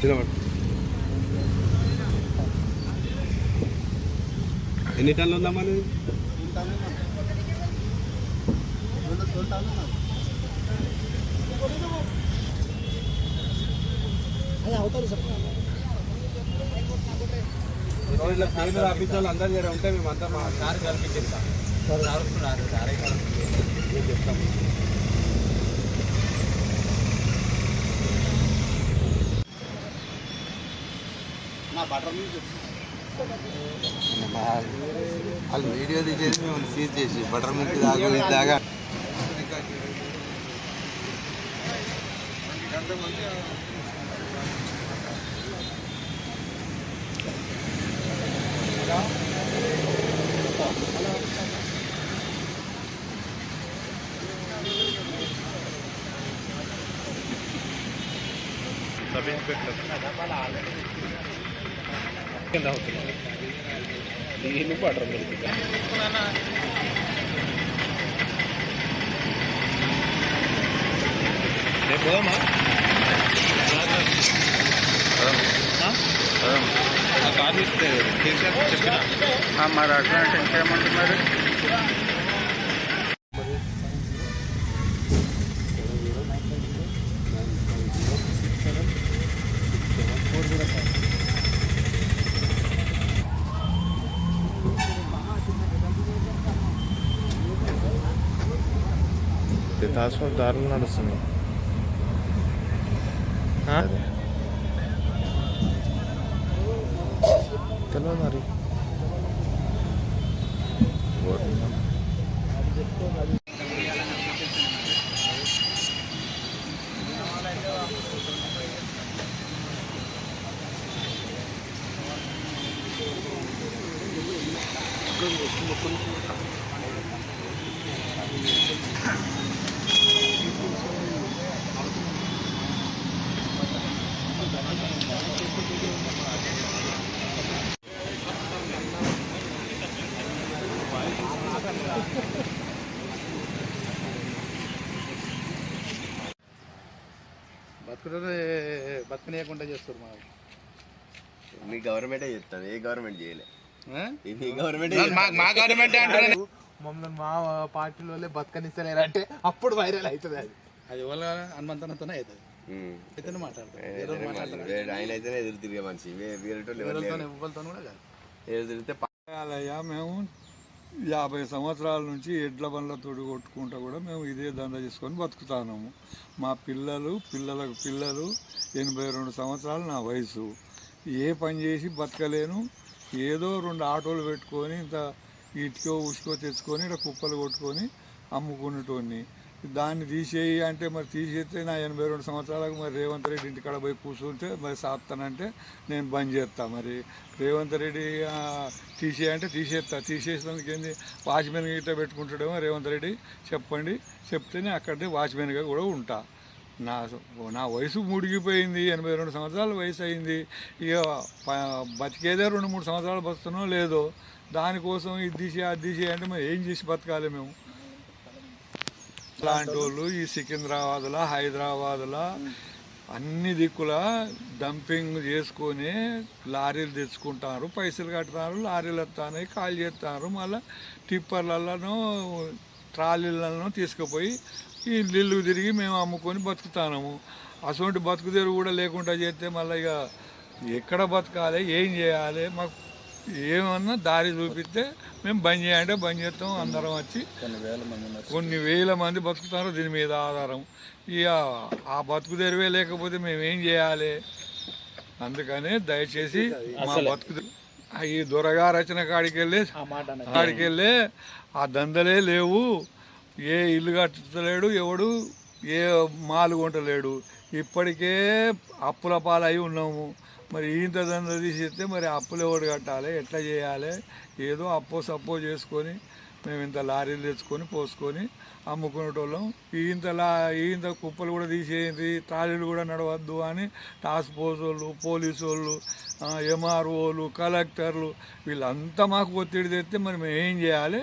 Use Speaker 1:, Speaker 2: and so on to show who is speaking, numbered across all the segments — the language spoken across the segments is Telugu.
Speaker 1: నిలబడు ఎన్ని టన్నులు ఉందమ్మా నీది? రోజు ఇలా పేర్లు రాపించే వాళ్ళు అందరు జర ఉంటే మేమంతా మా సార్ కల్పించేస్తాం సార్ వస్తున్నారు సారే నేను చెప్తాం
Speaker 2: వాళ్ళు వీడియో తీసేసి మేము సీజ్ చేసి బటర్ మిల్క్ ఇది తాగా
Speaker 1: సబ్ ఇన్స్పెక్టర్ కింద అవుతుంది. దీన్ని పడరు దొరుకుతుంది రేపు పోదామా? కార్ చెప్పిన?
Speaker 2: మరి అట్లాంటి ఇంకేమంటుంది మరి?
Speaker 1: దాసు దారులు నడుస్తుంది. తెలియదు మరి.
Speaker 2: బతుకుతుంది బతుకునేయకుండా చేస్తారు మనం
Speaker 3: మీ గవర్నమెంటే చెప్తాను ఏ గవర్నమెంట్ చేయలే. మీ గవర్నమెంట్
Speaker 2: మా- మా గవర్నమెంట్ అంటే మమ్మల్ని మా పార్టీలో బతకనిస్తలేరు అంటే అప్పుడు వైరల్ అవుతుంది అది. అది ఎవరు హనుమంతనతోనే అవుతుంది. వాళ్ళు మాట్లాడతారు
Speaker 3: ఆయన అయితేనే ఎదురు తిరిగే మనిషి. వేరేటోళ్ళు ఎవరు
Speaker 2: ఎవరితో కూడా కాదు.
Speaker 3: ఎదురు తిరిగితే
Speaker 4: మేము యాభై సంవత్సరాల నుంచి ఎడ్ల బండ్ల తోడు కొట్టుకుంటా కూడా మేము ఇదే దందా చేసుకొని బతుకుతున్నాము మా పిల్లలు పిల్లలకు పిల్లలు ఎనభై రెండు సంవత్సరాలు నా వయసు. ఏ పని చేసి బతకలేను. ఏదో రెండు ఆటోలు పెట్టుకొని ఇంత ఇటుకో ఉసుకో తెచ్చుకొని ఇక్కడ కుప్పలు కొట్టుకొని అమ్ముకునేటోడిని. దాన్ని తీసేయి అంటే మరి తీసేస్తే నా ఎనభై రెండు సంవత్సరాలకు మరి రేవంత్ రెడ్డి ఇంటికాడ పోయి కూర్చుంటే మరి సాప్తానంటే నేను బంద్ చేస్తా మరి. రేవంత్ రెడ్డి తీసేయంటే తీసేస్తా. తీసేసినందుకు ఏంది? వాచ్మెన్ గిట్ట పెట్టుకుంటాడేమో రేవంత్ రెడ్డి. చెప్పండి. చెప్తేనే అక్కడే వాచ్మెన్గా కూడా ఉంటా. నా నా వయసు ముడిగిపోయింది. ఎనభై రెండు సంవత్సరాల వయసు అయింది. ఇక బతికేదే రెండు మూడు సంవత్సరాలు బతుకుతున్నాం లేదో దానికోసం ఇది తీసి అది తీసి అంటే మరి ఏం చేసి బతకాలి మేము? అలాంటి వాళ్ళు ఈ సికింద్రాబాద్లో హైదరాబాద్లో అన్ని దిక్కుల డంపింగ్ చేసుకొని లారీలు తెచ్చుకుంటారు. పైసలు కట్టుతారు లారీలు వస్తాను కాల్ చేస్తారు మళ్ళీ టిప్పర్లలోనూ ట్రాలీలను తీసుకుపోయి ఈ ఇల్లు తిరిగి మేము అమ్ముకొని బతుకుతాము అటువంటి బతుకుదేరు కూడా లేకుండా చేస్తే మళ్ళీ ఇక ఎక్కడ బతకాలి ఏం చేయాలి మాకు ఏమన్నా దారి చూపిస్తే మేము బంద్ చేయాలంటే బంద్ చేస్తాం అందరం వచ్చి
Speaker 2: కొన్ని వేల మంది
Speaker 4: కొన్ని వేల మంది బతుకుతారు దీని మీద ఆధారం. ఇక ఆ బతుకు తెరివే లేకపోతే మేము ఏం చేయాలి? అందుకనే దయచేసి మా బతుకు ఈ దొరగా రచన కాడికి వెళ్ళి. కాడికి వెళ్ళి ఆ దందలే లేవు. ఏ ఇల్లు కట్టలేడు ఎవడు? ఏ మాలు కొంటలేడు ఇప్పటికే అప్పుల పాలై ఉన్నాము. మరి ఇంత దంద తీసేస్తే మరి అప్పులు ఎవడు కట్టాలి? ఎట్లా చేయాలి? ఏదో అప్పో సప్పో చేసుకొని మేము ఇంత లారీలు తెచ్చుకొని పోసుకొని అమ్ముకునేటోళ్ళం. ఇంత లా ఇంత కుప్పలు కూడా తీసేయండి ట్రాలీలు కూడా నడవద్దు అని టాస్క్ ఫోర్స్ వాళ్ళు పోలీసు వాళ్ళు ఎంఆర్ఓలు కలెక్టర్లు వీళ్ళంతా మాకు ఒత్తిడి తెస్తే మరి మేము ఏం చేయాలి?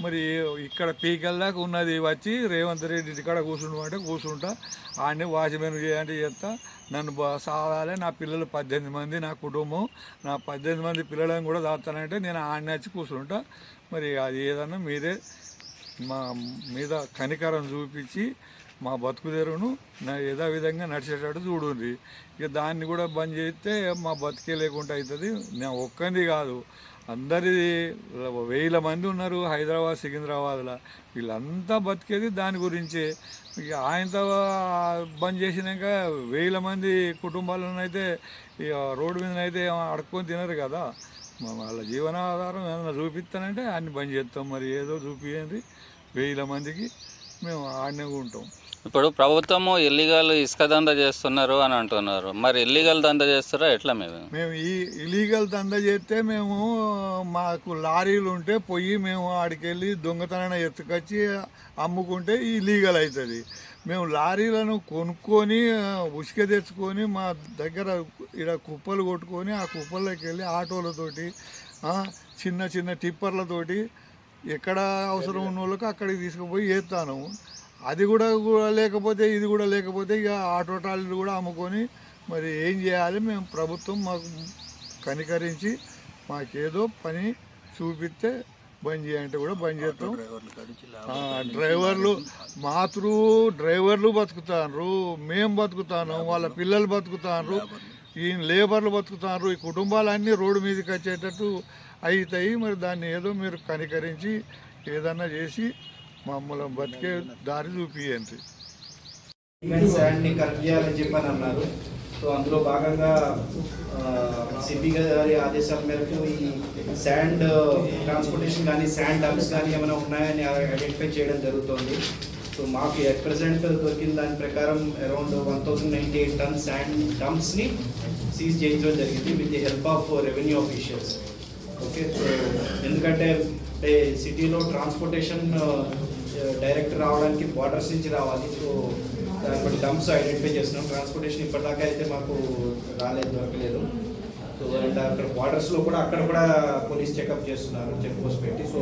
Speaker 4: మరి ఇక్కడ పీకల్ దాకా ఉన్నది వచ్చి రేవంత్ రెడ్డి ఇంటికాడ కూర్చుండమంటే కూర్చుంటా. ఆయన్ని వాచ్మెన్ చేయాలంటే చేస్తా నన్ను బా- నా పిల్లలు పద్దెనిమిది మంది నా కుటుంబం. నా పద్దెనిమిది మంది పిల్లలను కూడా దాస్తానంటే నేను ఆయన వచ్చి కూర్చుంటా. మరి అది ఏదన్నా మీరే మా మీద కనికరం చూపించి మా బతుకు తెరువును నా ఏదో విధంగా నడిచేటట్టు చూడండి ఇక దాన్ని కూడా బంద్ చేస్తే మా బతికే లేకుండా అవుతుంది నా ఒక్కంది కాదు. అందరిది వేల మంది ఉన్నారు హైదరాబాద్ సికింద్రాబాద్లో. వీళ్ళంతా బతికేది దాని గురించే. ఇక ఆయనతో బంద్ చేసినాక వేల మంది కుటుంబాలనైతే ఇక రోడ్డు మీదనైతే అడుక్కొని తినరు కదా. వాళ్ళ జీవనాధారం ఏమైనా చూపిస్తానంటే అన్ని బంద్ చేస్తాం. మరి ఏదో చూపించేది వేల మందికి మేము ఆడనే ఉంటాం.
Speaker 5: ఇప్పుడు ప్రభుత్వము ఇల్లీగల్ ఇసుక దంద చేస్తున్నారు అని అంటున్నారు. మరి ఇల్లీగల్ దంద చేస్తారా? ఎట్లా మేము?
Speaker 4: మేము ఈ ఇలీగల్ దంద చేస్తే మేము మాకు లారీలు ఉంటే పోయి మేము ఆడికెళ్ళి దొంగతనాన్ని ఎత్తుకొచ్చి అమ్ముకుంటే ఇల్లీగల్ అవుతుంది. మేము లారీలను కొనుక్కొని ఉసుక తెచ్చుకొని మా దగ్గర ఇక్కడ కుప్పలు కొట్టుకొని ఆ కుప్పల్లోకి వెళ్ళి ఆటోలతోటి చిన్న చిన్న టిప్పర్లతోటి ఎక్కడ అవసరం ఉన్న వాళ్ళకి అక్కడికి తీసుకుపోయి వేస్తాను అది కూడా లేకపోతే ఇది కూడా లేకపోతే ఇక ఆటో టాలీలు కూడా అమ్ముకొని మరి ఏం చేయాలి? మేము ప్రభుత్వం మాకు కనికరించి మాకేదో పని చూపిస్తే బంద్ చేయంటే కూడా బంద్ చేస్తాం. డ్రైవర్లు మాతృ డ్రైవర్లు బతుకుతారు మేము బతుకుతాను వాళ్ళ పిల్లలు బతుకుతారు ఈ లేబర్లు బతుకుతారు ఈ కుటుంబాలన్నీ రోడ్డు మీదకి వచ్చేటట్టు అవుతాయి మరి దాన్ని ఏదో మీరు కనికరించి ఏదన్నా చేసి మమ్మల్ని బతికే దారి చూపియండి.
Speaker 6: సిమెంట్ కరెక్ట్ చేయాలని చెప్పని అన్నారు. సో అందులో భాగంగా సిపి గారి ఆదేశాల మేరకు ఈ శాండ్ ట్రాన్స్పోర్టేషన్ కానీ శాండ్ డంప్స్ కానీ ఏమైనా ఉన్నాయని ఐడెంటిఫై చేయడం జరుగుతుంది. సో మాకు ఎట్ ప్రజెంట్ దొరికిన దాని ప్రకారం around one thousand ninety eight ton sand డంప్స్ని seize చేయించడం జరిగింది with the help of revenue officials okay so ఎందుకంటే సిటీలో ట్రాన్స్పోర్టేషన్ రావడానికి బార్డర్స్ నుంచి రావాలి. సో దాన్ని బట్టి డంప్స్ ఐడెంటిఫై చేస్తున్నాం. ట్రాన్స్పోర్టేషన్ ఇప్పటిదాకా అయితే మాకు రాలేదు దొరకలేదు. సో అండ్ అక్కడ బార్డర్స్లో కూడా అక్కడ కూడా పోలీస్ చెకప్ చేస్తున్నారు చెక్ పోస్ట్ పెట్టి. సో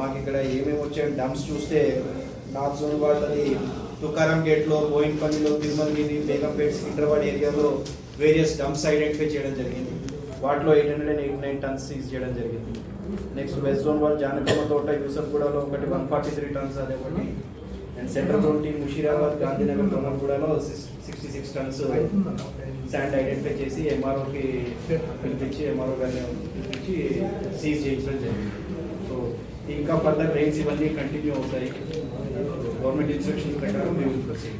Speaker 6: మాకు ఇక్కడ ఏమేమి వచ్చాయో డంప్స్ చూస్తే నార్త్ జోన్ వాళ్ళది తుకారం గేట్లో బోయిన్పల్లిలో తిరుమలగిరి బేగంపేట్ సికింద్రాబాద్ ఏరియాలో వేరియస్ డంప్స్ ఐడెంటిఫై చేయడం జరిగింది. వాటిలో eight hundred and eight nine tons seize చేయడం జరిగింది. నెక్స్ట్ వెస్ట్ జోన్ వాళ్ళు జానకమ్మ తోట యూసఫ్గూడలో ఒకటి వన్ ఫార్టీ త్రీ టన్స్ అదే ఒకటి. And central zone team Musheerabad Gandhinagar తొమ్మగూడలో sixty six tons sand identify చేసి ఎంఆర్ఓకి పిలిపించి ఎంఆర్ఓ గారిని పిలిపించి సీజ్ చేయించడం జరిగింది. సో ఇంకా ఫర్దర్ రైన్స్ ఇవన్నీ కంటిన్యూ అవుతాయి. గవర్నమెంట్ ఇన్స్ట్రక్షన్ ప్రకారం మేము proceed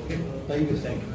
Speaker 6: okay thank you thank you